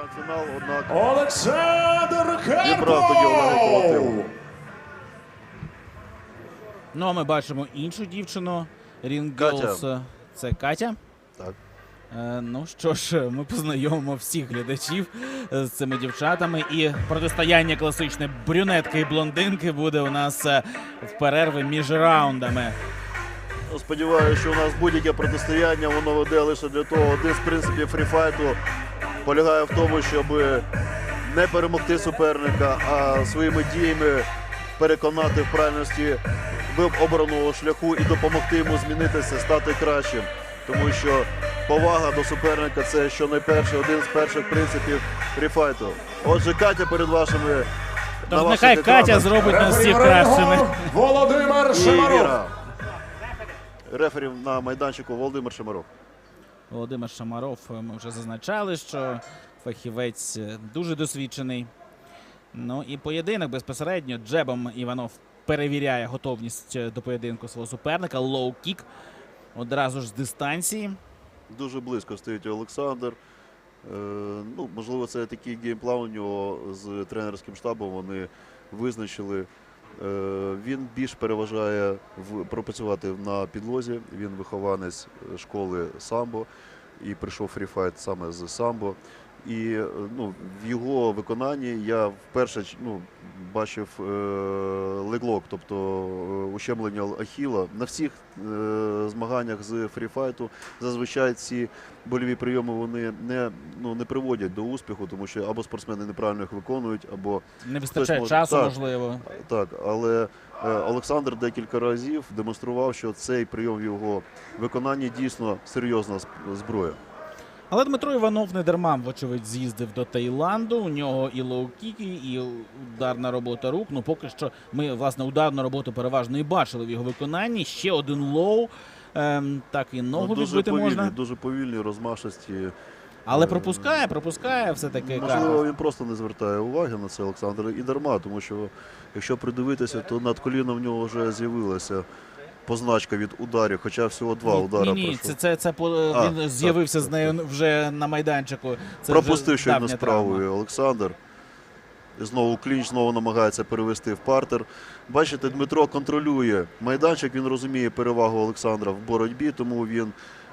гранд-фінал, однак Олександр Карпов! Ну а ми бачимо іншу дівчину. Катя. Це Катя. так. Е, ну що ж, ми познайомимо всіх глядачів з цими дівчатами. І протистояння класичне брюнетки і блондинки буде у нас е, в перерви між раундами. Ну, Сподіваюся, що у нас будь-яке протистояння воно веде лише для того. Один з принципів фріфайту полягає в тому, щоб не перемогти суперника, а своїми діями переконати в правильності обраного шляху і допомогти йому змінитися, стати кращим. Тому що повага до суперника це щонайперше один з перших принципів фріфайту. Отже, Катя перед вашими Тож нехай Катя зробить нас всіх кращими. Володимир Шимаров. Рефері на майданчику Володимир Шимаров. Володимир Шамаров, е, ми вже зазначали, що фахівець е, дуже досвідчений. Ну і поєдинок безпосередньо джебом Іванов перевіряє готовність е, до поєдинку свого суперника. Лоу-кік одразу ж з дистанції. Дуже близько стоїть Олександр. Ну, можливо, це такий геймплан у нього з тренерським штабом. Вони визначили. Е, він більш переважає пропрацювати на підлозі. Він вихованець школи самбо і прийшов фріфайт саме з самбо. І е, ну, в його виконанні я вперше ну, бачив е, леглок, тобто е, ущемлення ахіла. На всіх е, змаганнях з фріфайту зазвичай ці больові прийоми вони не, ну, не приводять до успіху, тому що або спортсмени неправильно їх виконують, або Не вистачає може- часу, так. можливо. так. Але е, Олександр декілька разів демонстрував, що цей прийом в його виконанні дійсно серйозна зброя. Але Дмитро Іванов не дарма, вочевидь, з'їздив до Таїланду. У нього і лоу-кіки, і ударна робота рук. Ну, поки що ми, власне, ударну роботу переважно і бачили в його виконанні. Ще один лоу. Ем, так і ногу Ну, дуже відбити повільні, можна. дуже повільні, розмашисті. Але е, пропускає, пропускає все-таки Можливо, Карпов. він просто не звертає уваги на це Олександр і дарма, тому що якщо придивитися, то над коліном в нього вже з'явилася позначка від ударів, хоча всього два Ні, удара ні, ні, це, це, це по- А, він так, з'явився так, з нею вже на майданчику. Це Пропустив щойно давня справою. Олександр. І Знову клінч, знову намагається перевести в партер. Бачите, Дмитро контролює майданчик, він розуміє перевагу Олександра в боротьбі, тому він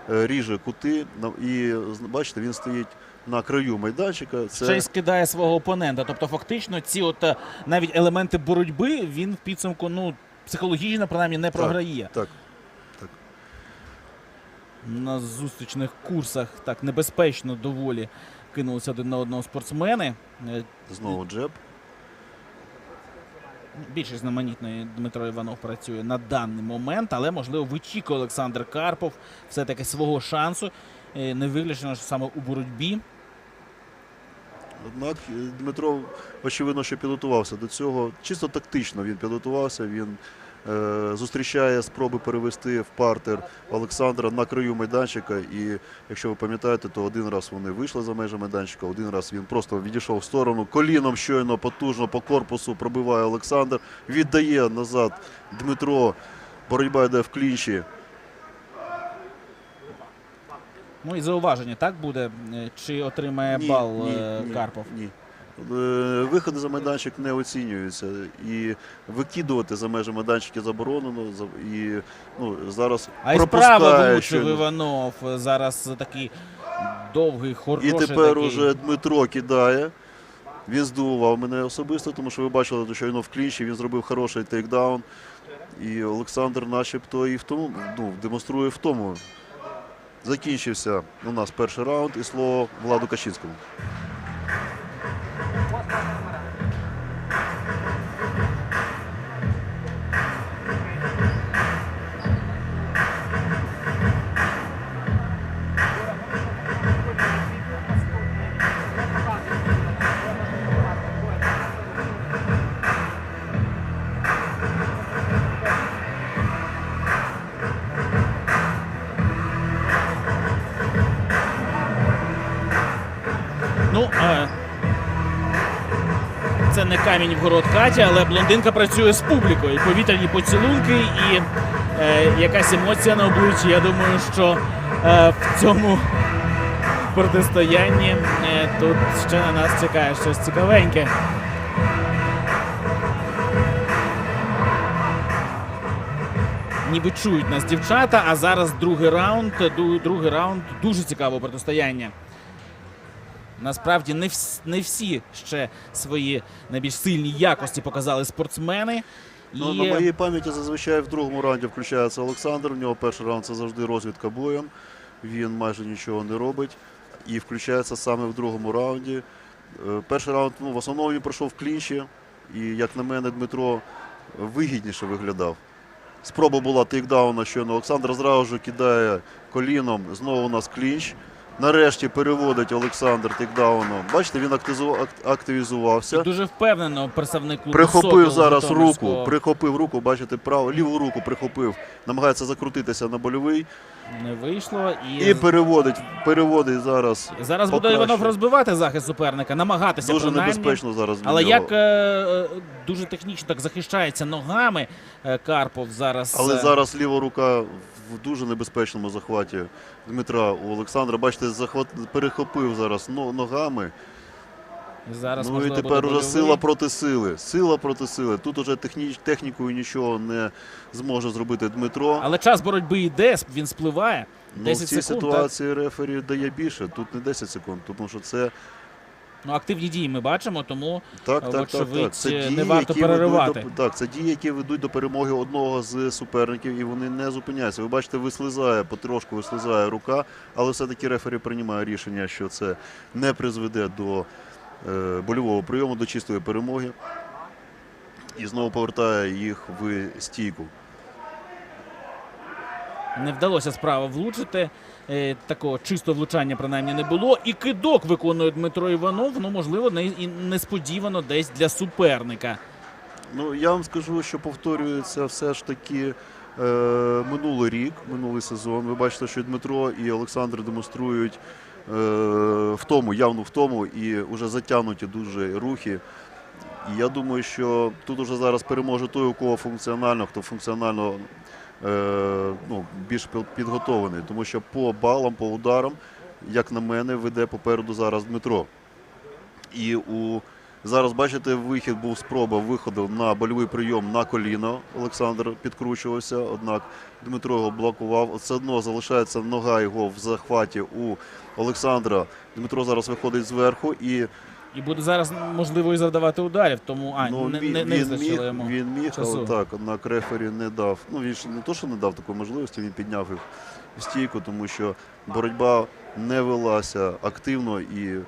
е, ріже кути. І бачите, він стоїть на краю майданчика. Це Ще й скидає свого опонента. Тобто, фактично, ці от е, навіть елементи боротьби він в підсумку, ну, психологічно, принаймні, не програє. так. На зустрічних курсах так небезпечно доволі кинулися один на одного спортсмени. Е, Знову джеб. Більш різноманітно Дмитро Іванов працює на даний момент, але можливо вичікує Олександр Карпов все-таки свого шансу. Е, Не виключено, що саме у боротьбі. Однак е, Дмитро, очевидно, що підготувався до цього. Чисто тактично він підготувався. Він е, зустрічає спроби перевести в партер Олександра на краю майданчика. І якщо ви пам'ятаєте, то один раз вони вийшли за межі майданчика, один раз він просто відійшов в сторону. Коліном щойно потужно по корпусу пробиває Олександр, віддає назад Дмитро. Боротьба йде в клінчі. Ну і зауваження так буде. Е, Чи отримає Ні, бал ні, е, ні, Карпов? Ні. Е, Виходи за майданчик не оцінюються. І викидувати за межі майданчики заборонено. За- І ну, зараз А і справа влучив. Іванов. Зараз такий довгий, хороший. І тепер такий. уже Дмитро кидає. Він здивував мене особисто, тому що ви бачили, що він в клінчі, він зробив хороший тейкдаун. І Олександр начебто і в тому ну, демонструє в тому. Закінчився у нас перший раунд і слово Владу Качинському. Не камінь в город Каті, але блондинка працює з публікою. Повітряні поцілунки, і е, якась емоція на обличчі. Я думаю, що е, в цьому протистоянні е, тут ще на нас чекає щось цікавеньке. Ніби чують нас дівчата, а зараз другий раунд. Другий раунд дуже цікаве протистояння. Насправді не всі, не всі ще свої найбільш сильні якості показали спортсмени. Ну, І на моїй пам'яті зазвичай в другому раунді включається Олександр. В нього перший раунд це завжди розвідка боєм. Він майже нічого не робить. І включається саме в другому раунді. Е, Перший раунд ну, в основному він пройшов в клінчі. І, як на мене, Дмитро вигідніше виглядав. Спроба була тейкдауна, щойно Олександр зразу ж кидає коліном. Знову у нас клінч. Нарешті переводить Олександр тейкдауном. Бачите, він активізувався. дуже впевнено представник клубу Прихопив зараз руку, прихопив руку, бачите, праву, ліву руку прихопив, намагається закрутитися на больовий не вийшло. І, і переводить, переводить зараз. зараз буде покраще. Іванов розбивати захист суперника, намагатися Дуже принаймні. небезпечно зараз. Але нього. як е, е, дуже технічно так захищається ногами е, Карпов зараз. Але е, зараз ліва рука в дуже небезпечному захваті Дмитра у Олександра. Бачите, захват перехопив зараз но- ногами. зараз ну і тепер уже сила проти сили. Сила проти сили. Тут уже техніч, технікою нічого не зможе зробити Дмитро. Але час боротьби йде, він спливає. Ну, в цій секунд, ситуації рефері дає більше. Тут не 10 секунд, тому що це Ну, активні дії ми бачимо, тому Так, так, так, вочевидь, так. Це е, дії, не варто які переривати. До, так, це дії, які ведуть до перемоги одного з суперників, і вони не зупиняються. Ви бачите, вислизає, потрошку вислизає рука, але все-таки рефері приймає рішення, що це не призведе до е, больового прийому, до чистої перемоги. І знову повертає їх в стійку. не вдалося справа влучити. Е, Такого чистого влучання принаймні не було. І кидок виконує Дмитро Іванов. Ну, можливо, не, і несподівано десь для суперника. Ну, я вам скажу, що повторюється все ж таки е, минулий рік, минулий сезон. Ви бачите, що Дмитро і Олександр демонструють е, втому, явну втому і вже затягнуті дуже рухи. І я думаю, що тут уже зараз переможе той, у кого функціонально, хто функціонально ну, більш пі- підготовлений. Тому що по балам, по ударам, як на мене, веде попереду зараз Дмитро. І у Зараз, бачите, вихід був спроба виходу на больовий прийом на коліно. Олександр підкручувався, однак Дмитро його блокував. Все одно залишається нога його в захваті у Олександра. Дмитро зараз виходить зверху і І буде зараз можливо і завдавати ударів, тому а ну, не, він, не, не він вистачило міг, йому. він міг, часу. але так, однак рефері не дав. Ну він ж не то, що не дав такої можливості, він підняв їх в стійку, тому що боротьба не велася активно і. е,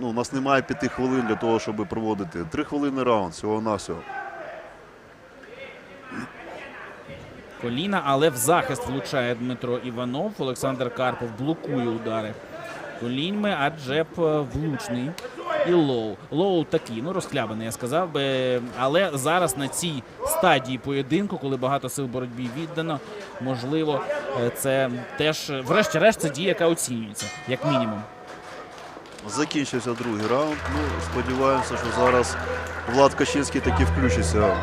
Ну, у нас немає п'яти хвилин для того, щоб проводити три хвилини раунд всього навсього Коліна, але в захист влучає Дмитро Іванов. Олександр Карпов блокує удари коліньми, а джеб е, влучний. І лоу. Лоу такий, ну розхлябаний, я сказав би. Але зараз на цій стадії поєдинку, коли багато сил боротьбі віддано, можливо, е, це теж, врешті-решт, це дія, яка оцінюється, як мінімум. Закінчився другий раунд. Ну, сподіваємося, що зараз Влад Качинський таки включиться.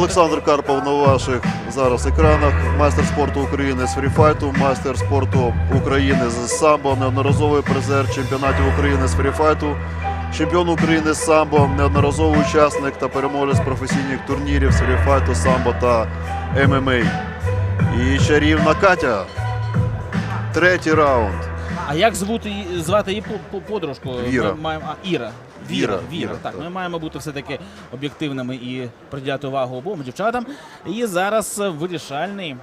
Олександр Карпов на ваших зараз екранах. Майстер спорту України з фріфайту, майстер спорту України з самбо, неодноразовий призер чемпіонатів України з фріфайту, чемпіон України з самбо, неодноразовий учасник та переможець професійних турнірів з фріфайту, самбо та ММА. І чарівна Катя. Третій раунд. А як звати, її- звати її по- по- подружку? Віра. А, Іра. Віра, Віра, так, ми маємо бути все-таки об'єктивними і приділяти увагу обом дівчатам. І зараз вирішальний,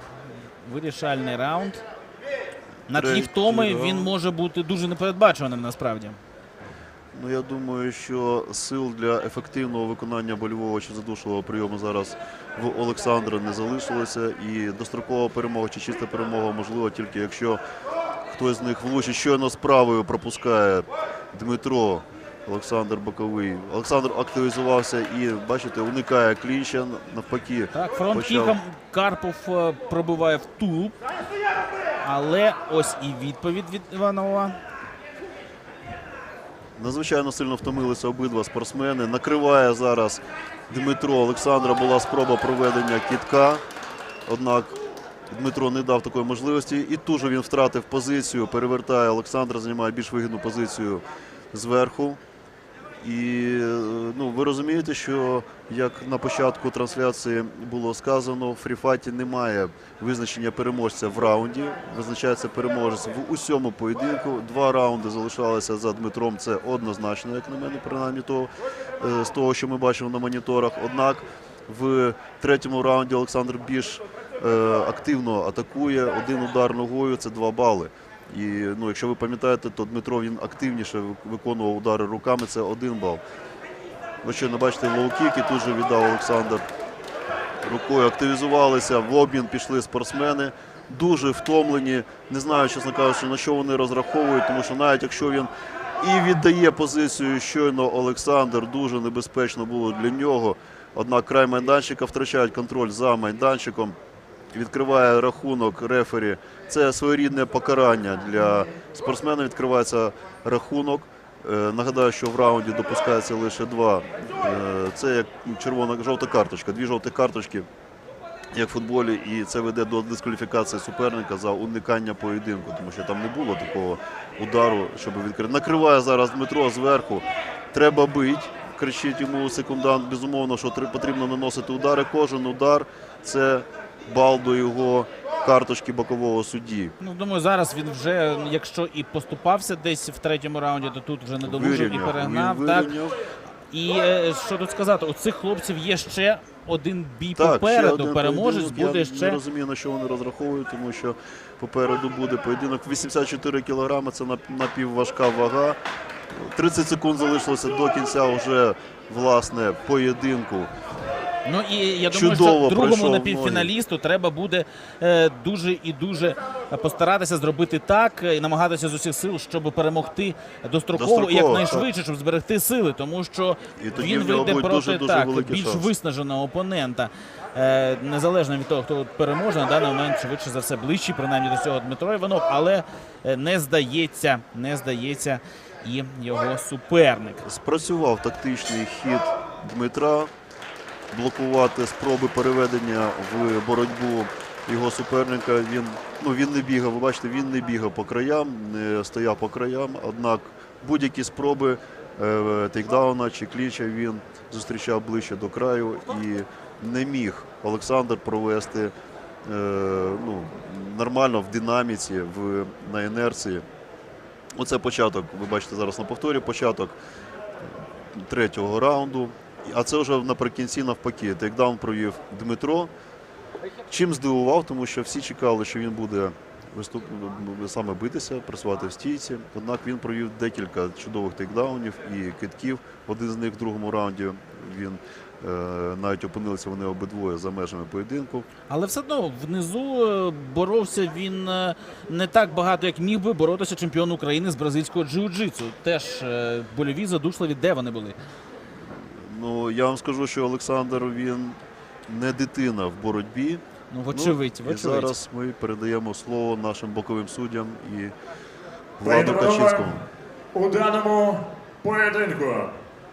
вирішальний раунд. На тлі Третій втоми раунд. він може бути дуже непередбачуваним насправді. Ну, я думаю, що сил для ефективного виконання больового чи задушливого прийому зараз в Олександра не залишилося. І дострокова перемога чи чиста перемога можлива тільки якщо хтось з них влучить щойно з правою пропускає Дмитро Олександр Боковий. Олександр активізувався і, бачите, уникає клінча. Навпаки, Так, фронт-кіком Карпов е, пробиває в тулуб. Але ось і відповідь від Іванова. Надзвичайно сильно втомилися обидва спортсмени. Накриває зараз Дмитро Олександра. Була спроба проведення кітка. Однак Дмитро не дав такої можливості. І тут же він втратив позицію. Перевертає Олександра, займає більш вигідну позицію зверху. І ну, ви розумієте, що як на початку трансляції було сказано, в фріфаті немає визначення переможця в раунді. Визначається переможець в усьому поєдинку. Два раунди залишалися за Дмитром. Це однозначно, як на мене, принаймні того, е, з того, що ми бачимо на моніторах. Однак в третьому раунді Олександр більш е, активно атакує. Один удар ногою це два бали. І ну, якщо ви пам'ятаєте, то Дмитро він активніше виконував удари руками, це один бал. Ви не бачите лоу-кік, і тут же віддав Олександр рукою. Активізувалися, в обмін пішли спортсмени. Дуже втомлені. Не знаю, чесно кажучи, на що вони розраховують, тому що навіть якщо він і віддає позицію щойно Олександр, дуже небезпечно було для нього. Однак край майданчика втрачають контроль за майданчиком. Відкриває рахунок рефері. Це своєрідне покарання для спортсмена. Відкривається рахунок. Е, Нагадаю, що в раунді допускається лише два. Е, Це як червона жовта карточка, дві жовті карточки, як в футболі, і це веде до дискваліфікації суперника за уникання поєдинку, тому що там не було такого удару, щоб відкрити. Накриває зараз Дмитро зверху. Треба бить. Кричить йому секундант. Безумовно, що тр- потрібно наносити удари. Кожен удар це бал до його карточки бокового судді. Ну, думаю, зараз він вже, якщо і поступався десь в третьому раунді, то тут вже не долужив і перегнав. Так. І е, що тут сказати, у цих хлопців є ще один бій Так, попереду. один Переможець поєдинок. буде Я ще. не розумію, на що вони розраховують, тому що попереду буде поєдинок 84 кілограми, це нап- напівважка вага. 30 секунд залишилося до кінця вже власне поєдинку. Ну і я думаю, Чудово що другому напівфіналісту треба буде е, дуже і дуже постаратися зробити так е, і намагатися з усіх сил, щоб перемогти достроково, і Достроково, якнайшвидше, щоб зберегти сили, тому що І він вийде проти дуже-дуже так більш шанси. виснаженого опонента. Е, незалежно від того, хто переможе, на даний момент швидше за все ближчий, принаймні до цього Дмитро Іванов, але е, не здається, не здається і його суперник. Спрацював тактичний хід Дмитра блокувати спроби переведення в боротьбу його суперника. Він, ну, він не бігав, ви бачите, він не бігав по краям, не стояв по краям. Однак будь-які спроби е, тейкдауна чи кліча він зустрічав ближче до краю і не міг Олександр провести е, ну, нормально в динаміці, в, на інерції. Оце початок, ви бачите зараз на повторі, початок третього раунду. А це вже наприкінці навпаки. Тейкдаун провів Дмитро. Чим здивував, тому що всі чекали, що він буде виступ... саме битися, працювати в стійці. Однак він провів декілька чудових тейкдаунів і китків. Один з них в другому раунді він е, навіть опинилися вони обидвоє за межами поєдинку. Але все одно внизу е, боровся він е, не так багато, як міг би боротися чемпіон України з бразильського джиу-джитсу. Теж больові задушливі, де вони були. Ну я вам скажу, що Олександр він не дитина в боротьбі. Ну, вочевидь, Ну, і вочевидь. зараз ми передаємо слово нашим боковим суддям і Владу Качинському. У даному поєдинку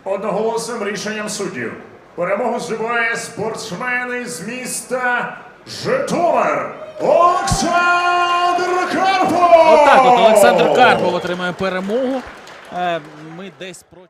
одноголосним рішенням суддів перемогу здобуває спортсмен із міста Житомир Олександр Карпов! Отак от Олександр Карпов отримає перемогу. Е, Ми десь проти.